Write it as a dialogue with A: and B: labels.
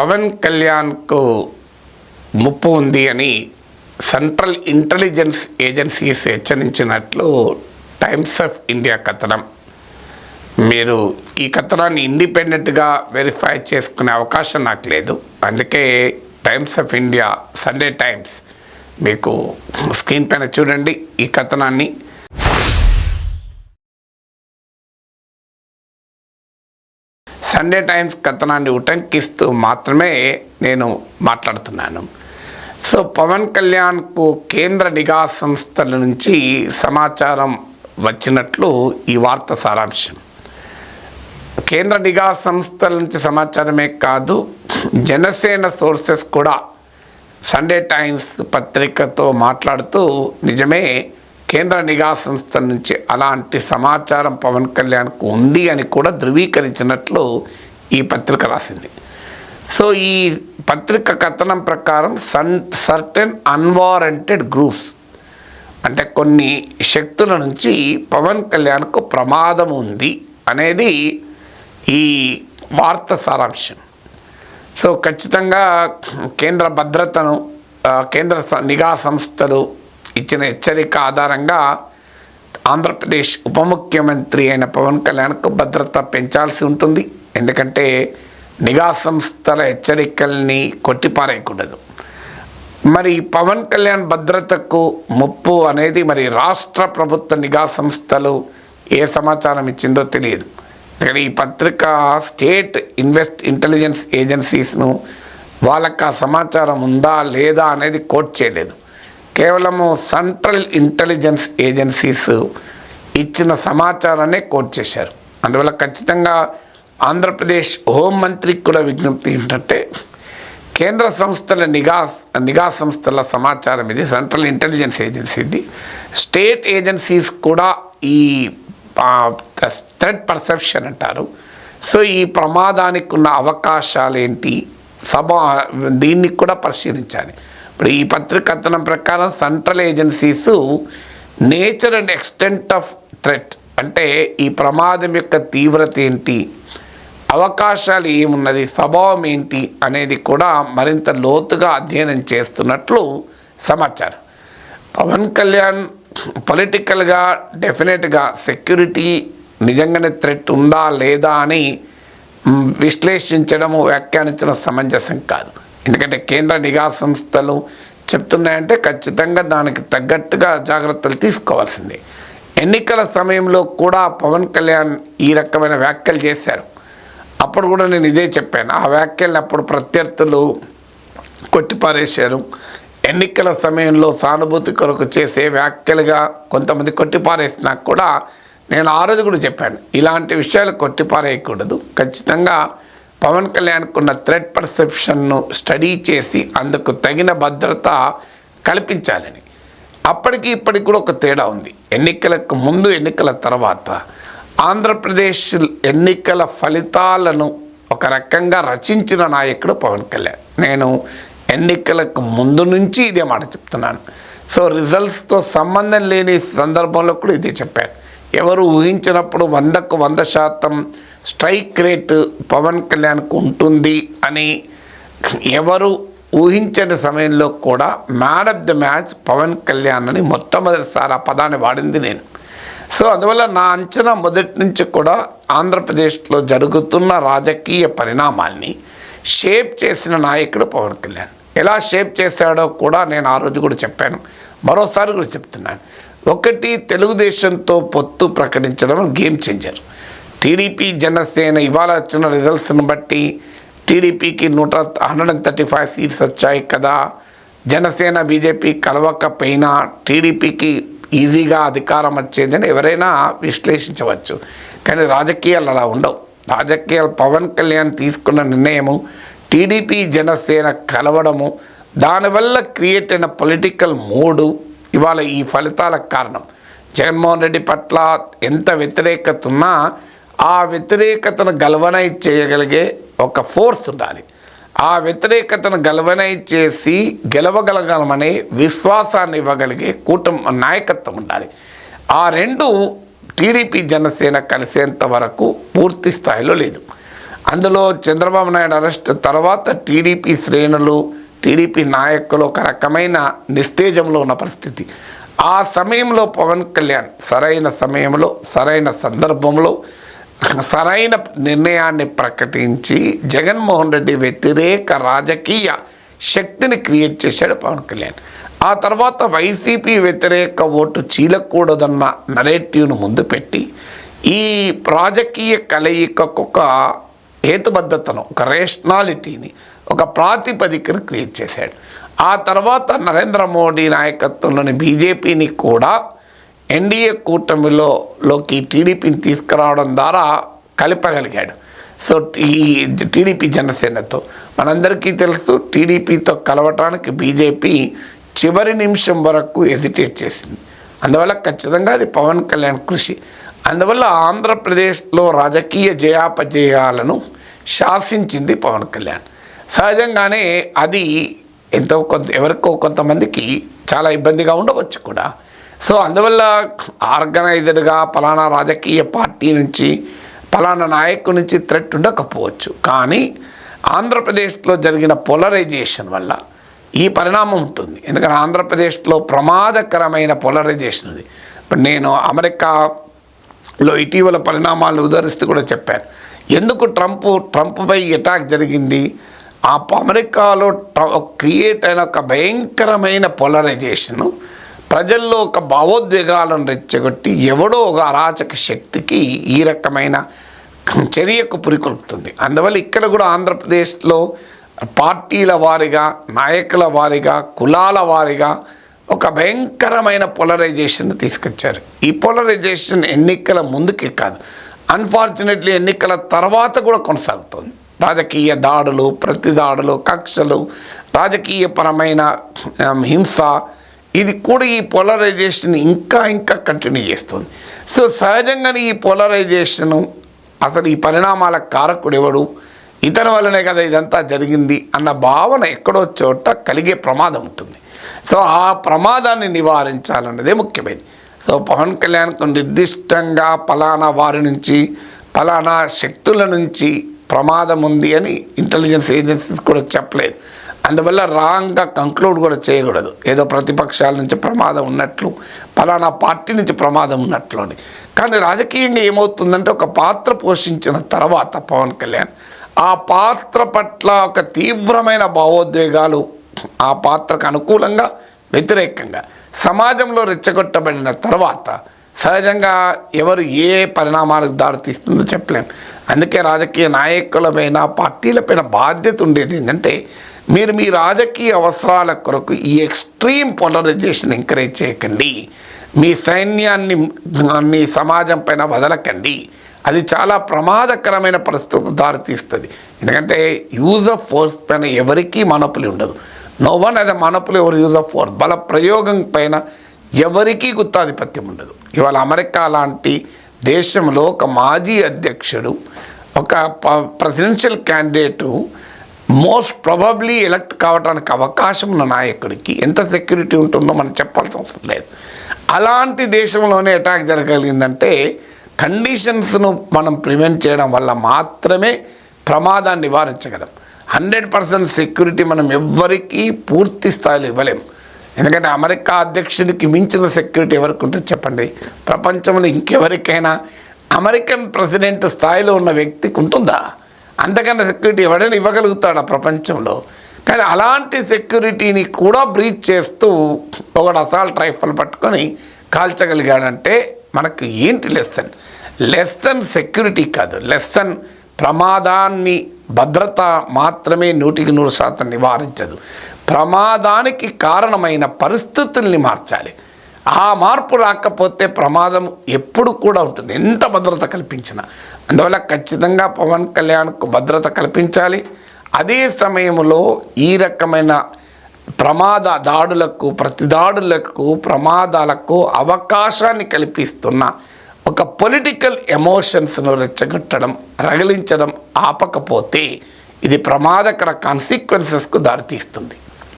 A: పవన్ కళ్యాణ్కు ముప్పు ఉంది అని సెంట్రల్ ఇంటెలిజెన్స్ ఏజెన్సీస్ హెచ్చరించినట్లు టైమ్స్ ఆఫ్ ఇండియా కథనం. మీరు ఈ కథనాన్ని ఇండిపెండెంట్గా వెరిఫై చేసుకునే అవకాశం నాకు లేదు. అందుకే Times of India Sunday Times మీకు స్క్రీన్ పైన చూడండి ఈ కథనాన్ని. సండే టైమ్స్ కథనాన్ని ఉటంకిస్తూ మాత్రమే నేను మాట్లాడుతున్నాను. సో పవన్ కళ్యాణ్కు కేంద్ర నిఘా సంస్థల నుంచి సమాచారం వచ్చినట్లు ఈ వార్త సారాంశం. కేంద్ర నిఘా సంస్థల నుంచి సమాచారమే కాదు జనసేన సోర్సెస్ కూడా సండే టైమ్స్ పత్రికతో మాట్లాడుతూ నిజమే కేంద్ర నిఘా సంస్థ నుంచి అలాంటి సమాచారం పవన్ కళ్యాణ్కు ఉంది అని కూడా ధృవీకరించినట్లు ఈ పత్రిక రాసింది. సో ఈ పత్రిక కథనం ప్రకారం సన్ సర్టెన్ అన్వారంటెడ్ గ్రూప్స్ అంటే కొన్ని శక్తుల నుంచి పవన్ కళ్యాణ్కు ప్రమాదం ఉంది అనేది ఈ వార్త సారాంశం. సో ఖచ్చితంగా కేంద్ర భద్రతను కేంద్ర నిఘా సంస్థలు ఇచ్చిన హెచ్చరిక ఆధారంగా ఆంధ్రప్రదేశ్ ఉప ముఖ్యమంత్రి అయిన పవన్ కళ్యాణ్కు భద్రత పెంచాల్సి ఉంటుంది. ఎందుకంటే నిఘా సంస్థల హెచ్చరికల్ని కొట్టిపారేయకూడదు. మరి పవన్ కళ్యాణ్ భద్రతకు ముప్పు అనేది మరి రాష్ట్ర ప్రభుత్వ నిఘా సంస్థలు ఏ సమాచారం ఇచ్చిందో తెలియదు. కానీ ఈ పత్రిక స్టేట్ ఇన్వెస్ట్ ఇంటెలిజెన్స్ ఏజెన్సీస్ను వాళ్ళకి ఆ సమాచారం ఉందా లేదా అనేది కోట్ చేయలేదు. కేవలము సెంట్రల్ ఇంటెలిజెన్స్ ఏజెన్సీస్ ఇచ్చిన సమాచారాన్ని కోట్ చేశారు. అందువల్ల ఖచ్చితంగా ఆంధ్రప్రదేశ్ హోంమంత్రికి కూడా విజ్ఞప్తి ఏంటంటే కేంద్ర సంస్థల నిఘా నిఘా సంస్థల సమాచారం ఇది సెంట్రల్ ఇంటెలిజెన్స్ ఏజెన్సీది స్టేట్ ఏజెన్సీస్ కూడా ఈ థ్రెడ్ పర్సెప్షన్ అంటారు. సో ఈ ప్రమాదానికి ఉన్న అవకాశాలు ఏంటి సభ దీన్ని కూడా పరిశీలించాలి. ఇప్పుడు ఈ పత్రిక కథనం ప్రకారం central agencies nature and extent of threat అంటే ఈ ప్రమాదం యొక్క తీవ్రత ఏంటి? అవకాశాలు ఏమున్నది? స్వభావం ఏంటి? అనేది కూడా మరింత లోతుగా అధ్యయనం చేస్తున్నట్లు సమాచారం. పవన్ కళ్యాణ్ పొలిటికల్గా డెఫినెట్గా సెక్యూరిటీ నిజంగానే థ్రెట్ ఉందా లేదా అని విశ్లేషించడము వ్యాఖ్యానించడం సమంజసం కాదు. ఎందుకంటే కేంద్ర నిఘా సంస్థలు చెప్తున్నాయంటే ఖచ్చితంగా దానికి తగ్గట్టుగా జాగ్రత్తలు తీసుకోవాల్సిందే. ఎన్నికల సమయంలో కూడా పవన్ కళ్యాణ్ ఈ రకమైన వ్యాఖ్యలు చేశారు. అప్పుడు కూడా నేను ఇదే చెప్పాను. ఆ వ్యాఖ్యలు అప్పుడు ప్రత్యర్థులు కొట్టిపారేశారు. ఎన్నికల సమయంలో సానుభూతి కొరకు చేసే వ్యాఖ్యలుగా కొంతమంది కొట్టిపారేసినా కూడా నేను ఆ రోజు కూడా చెప్పాను. ఇలాంటి విషయాలు కొట్టిపారేయకూడదు. ఖచ్చితంగా పవన్ కళ్యాణ్కున్న థ్రెడ్ పర్సెప్షన్ను స్టడీ చేసి అందుకు తగిన భద్రత కల్పించాలని. అప్పటికి ఇప్పటికి కూడా ఒక తేడా ఉంది. ఎన్నికలకు ముందు ఎన్నికల తర్వాత ఆంధ్రప్రదేశ్ ఎన్నికల ఫలితాలను ఒక రకంగా రచించిన నాయకుడు పవన్ కళ్యాణ్. నేను ఎన్నికలకు ముందు నుంచి ఇదే మాట చెప్తున్నాను. సో రిజల్ట్స్తో సంబంధం లేని సందర్భంలో కూడా ఇదే చెప్పాను. ఎవరు ఊహించినప్పుడు వందకు వంద శాతం స్ట్రైక్ రేటు పవన్ కళ్యాణ్కు ఉంటుంది అని ఎవరు ఊహించని సమయంలో కూడా man of the match Pavan Kalyan అని మొట్టమొదటిసారి ఆ పదాన్ని వాడింది నేను. సో అందువల్ల నా అంచనా మొదటి నుంచి కూడా ఆంధ్రప్రదేశ్లో జరుగుతున్న రాజకీయ పరిణామాల్ని షేప్ చేసిన నాయకుడు పవన్ కళ్యాణ్. ఎలా షేప్ చేశాడో కూడా నేను ఆ రోజు కూడా చెప్పాను. మరోసారి కూడా చెప్తున్నాను. ఒకటి తెలుగుదేశంతో పొత్తు ప్రకటించడం గేమ్ చేంజర్. టీడీపీ జనసేన ఇవాళ వచ్చిన రిజల్ట్స్ని బట్టి టీడీపీకి నూట hundred and thirty five seats వచ్చాయి కదా. జనసేన బీజేపీ కలవకపోయినా టీడీపీకి ఈజీగా అధికారం వచ్చేదని ఎవరైనా విశ్లేషించవచ్చు. కానీ రాజకీయాలు అలా ఉండవు. రాజకీయాలు పవన్ కళ్యాణ్ తీసుకున్న నిర్ణయము టీడీపీ జనసేన కలవడము దానివల్ల క్రియేట్ అయిన పొలిటికల్ మూడు ఇవాళ ఈ ఫలితాలకు కారణం. జగన్మోహన్ రెడ్డి పట్ల ఎంత వ్యతిరేకత ఉన్నా ఆ వ్యతిరేకతను గల్వనైజ్ చేయగలిగే ఒక ఫోర్స్ ఉండాలి. ఆ వ్యతిరేకతను గల్వనైజ్ చేసి గెలవగలగలమనే విశ్వాసాన్ని ఇవ్వగలిగే కూటమి నాయకత్వం ఉండాలి. ఆ రెండు టీడీపీ జనసేన కలిసేంత వరకు పూర్తి స్థాయిలో లేదు. అందులో చంద్రబాబు నాయుడు అరెస్ట్ తర్వాత టీడీపీ శ్రేణులు టీడీపీ నాయకులు ఒక రకమైన నిస్తేజంలో ఉన్న పరిస్థితి. ఆ సమయంలో పవన్ కళ్యాణ్ సరైన సమయంలో సరైన సందర్భంలో సరైన నిర్ణయాన్ని ప్రకటించి జగన్మోహన్ రెడ్డి వ్యతిరేక రాజకీయ శక్తిని క్రియేట్ చేశాడు పవన్ కళ్యాణ్. ఆ తర్వాత వైసీపీ వ్యతిరేక ఓటు చీలకూడదన్న నరేటివ్ను ముందు పెట్టి ఈ రాజకీయ కలయికకు ఒక హేతుబద్ధతను ఒక రేషనాలిటీని ఒక ప్రాతిపదికను క్రియేట్ చేశాడు. ఆ తర్వాత నరేంద్ర మోడీ నాయకత్వంలోని బీజేపీని కూడా ఎన్డీఏ కూటమిలోకి టీడీపీని తీసుకురావడం ద్వారా కలపగలిగాడు. సో ఈ టీడీపీ జనసేనతో. మనందరికీ తెలుసు టీడీపీతో కలవటానికి బీజేపీ చివరి నిమిషం వరకు ఎజిటేట్ చేసింది. అందువల్ల ఖచ్చితంగా అది పవన్ కళ్యాణ్ కృషి. అందువల్ల ఆంధ్రప్రదేశ్లో రాజకీయ జయాపజయాలను శాసించింది పవన్ కళ్యాణ్. సహజంగానే అది ఎంతో కొంత ఎవరికో కొంతమందికి చాలా ఇబ్బందిగా ఉండవచ్చు కూడా. సో అందువల్ల ఆర్గనైజ్డ్గా పలానా రాజకీయ పార్టీ నుంచి పలానా నాయకుడి నుంచి థ్రెట్ ఉండకపోవచ్చు. కానీ ఆంధ్రప్రదేశ్లో జరిగిన పోలరైజేషన్ వల్ల ఈ పరిణామం ఉంటుంది. ఎందుకంటే ఆంధ్రప్రదేశ్లో ప్రమాదకరమైన పోలరైజేషన్ ఉంది. ఇప్పుడు నేను అమెరికాలో ఇటీవల పరిణామాలు ఉదరిస్తూ కూడా చెప్పాను. ఎందుకు ట్రంప్ ట్రంప్పై అటాక్ జరిగింది? ఆ అమెరికాలో క్రియేట్ అయిన ఒక భయంకరమైన పోలరైజేషను ప్రజల్లో ఒక భావోద్వేగాలను రెచ్చగొట్టి ఎవడో ఒక అరాచక శక్తికి ఈ రకమైన చర్యకు పురికొల్పుతుంది. అందువల్ల ఇక్కడ కూడా ఆంధ్రప్రదేశ్లో పార్టీల వారిగా నాయకుల వారిగా కులాల వారిగా ఒక భయంకరమైన పోలరైజేషన్ తీసుకొచ్చారు. ఈ పోలరైజేషన్ ఎన్నికల ముందుకే కాదు అన్ఫార్చునేట్లీ ఎన్నికల తర్వాత కూడా కొనసాగుతుంది. రాజకీయ దాడులు ప్రతి దాడులు కక్షలు రాజకీయపరమైన హింస ఇది కూడా ఈ పోలరైజేషన్ ఇంకా ఇంకా కంటిన్యూ చేస్తుంది. సో సహజంగానే ఈ పోలరైజేషను అసలు ఈ పరిణామాల కారకుడు ఎవడు? ఇతని వల్లనే కదా ఇదంతా జరిగింది అన్న భావన ఎక్కడో చోట కలిగే ప్రమాదం ఉంటుంది. సో ఆ ప్రమాదాన్ని నివారించాలన్నదే ముఖ్యమైనది. సో పవన్ కళ్యాణ్కు నిర్దిష్టంగా ఫలానా వారి నుంచి ఫలానా శక్తుల నుంచి ప్రమాదం ఉంది అని ఇంటెలిజెన్స్ ఏజెన్సీస్ కూడా చెప్పలేదు. అందువల్ల రాంగ్గా కంక్లూడ్ కూడా చేయకూడదు. ఏదో ప్రతిపక్షాల నుంచి ప్రమాదం ఉన్నట్లు పలానా పార్టీ నుంచి ప్రమాదం ఉన్నట్లు అని. కానీ రాజకీయంగా ఏమవుతుందంటే ఒక పాత్ర పోషించిన తర్వాత పవన్ కళ్యాణ్ ఆ పాత్ర పట్ల ఒక తీవ్రమైన భావోద్వేగాలు ఆ పాత్రకు అనుకూలంగా వ్యతిరేకంగా సమాజంలో రెచ్చగొట్టబడిన తర్వాత సహజంగా ఎవరు ఏ పరిణామాలకు దారితీస్తుందో చెప్పలేం. అందుకే రాజకీయ నాయకులపైన పార్టీలపైన బాధ్యత ఉండేది ఏంటంటే మీరు మీ రాజకీయ అవసరాల కొరకు ఈ ఎక్స్ట్రీమ్ పోలరైజేషన్ ఎంకరేజ్ చేయకండి. మీ సైన్యాన్ని మీ సమాజం పైన వదలకండి. అది చాలా ప్రమాదకరమైన పరిస్థితులకు దారితీస్తుంది. ఎందుకంటే యూజ్ ఆఫ్ ఫోర్స్ పైన ఎవరికీ మనపులి ఉండదు. నో వన్ అదే మనపులు ఎవరు యూజ్ ఆఫ్ ఫోర్స్. బల ప్రయోగం పైన ఎవరికీ గుత్తాధిపత్యం ఉండదు. ఇవాళ అమెరికా లాంటి దేశంలో ఒక మాజీ అధ్యక్షుడు ఒక presidential candidate most probably elect కావడానికి అవకాశం ఉన్న నాయకుడికి ఎంత సెక్యూరిటీ ఉంటుందో మనం చెప్పాల్సిన అవసరం లేదు. అలాంటి దేశంలోనే అటాక్ జరగలిగిందంటే కండిషన్స్ను మనం ప్రివెంట్ చేయడం వల్ల మాత్రమే ప్రమాదాన్ని నివారించగలం. హండ్రెడ్ పర్సెంట్ సెక్యూరిటీ మనం ఎవ్వరికీ పూర్తి స్థాయిలో ఇవ్వలేం. ఎందుకంటే అమెరికా అధ్యక్షుడికి మించిన సెక్యూరిటీ ఎవరికి ఉంటుంది చెప్పండి. ప్రపంచంలో ఇంకెవరికైనా అమెరికన్ ప్రెసిడెంట్ స్థాయిలో ఉన్న వ్యక్తికి ఉంటుందా? అంతకన్నా సెక్యూరిటీ ఎవడైనా ఇవ్వగలుగుతాడా ప్రపంచంలో? కానీ అలాంటి సెక్యూరిటీని కూడా బ్రీచ్ చేస్తూ ఒకడు అసాల్ట్ రైఫల్ పట్టుకొని కాల్చగలిగాడంటే మనకు ఏంటి లెసన్? లెసన్ సెక్యూరిటీ కాదు. లెసన్ ప్రమాదాన్ని భద్రత మాత్రమే నూటికి నూరు శాతం నివారించదు. ప్రమాదానికి కారణమైన పరిస్థితుల్ని మార్చాలి. ఆ మార్పు రాకపోతే ప్రమాదం ఎప్పుడు కూడా ఉంటుంది. ఎంత భద్రత కల్పించినా. అందువల్ల ఖచ్చితంగా పవన్ కళ్యాణ్కు భద్రత కల్పించాలి. అదే సమయంలో ఈ రకమైన ప్రమాద దాడులకు ప్రతిదాడులకు ప్రమాదాలకు అవకాశాన్ని కల్పిస్తున్న ఒక పొలిటికల్ ఎమోషన్స్ను రెచ్చగొట్టడం రగిలించడం ఆపకపోతే ఇది ప్రమాదకర కాన్సిక్వెన్సెస్కు దారితీస్తుంది.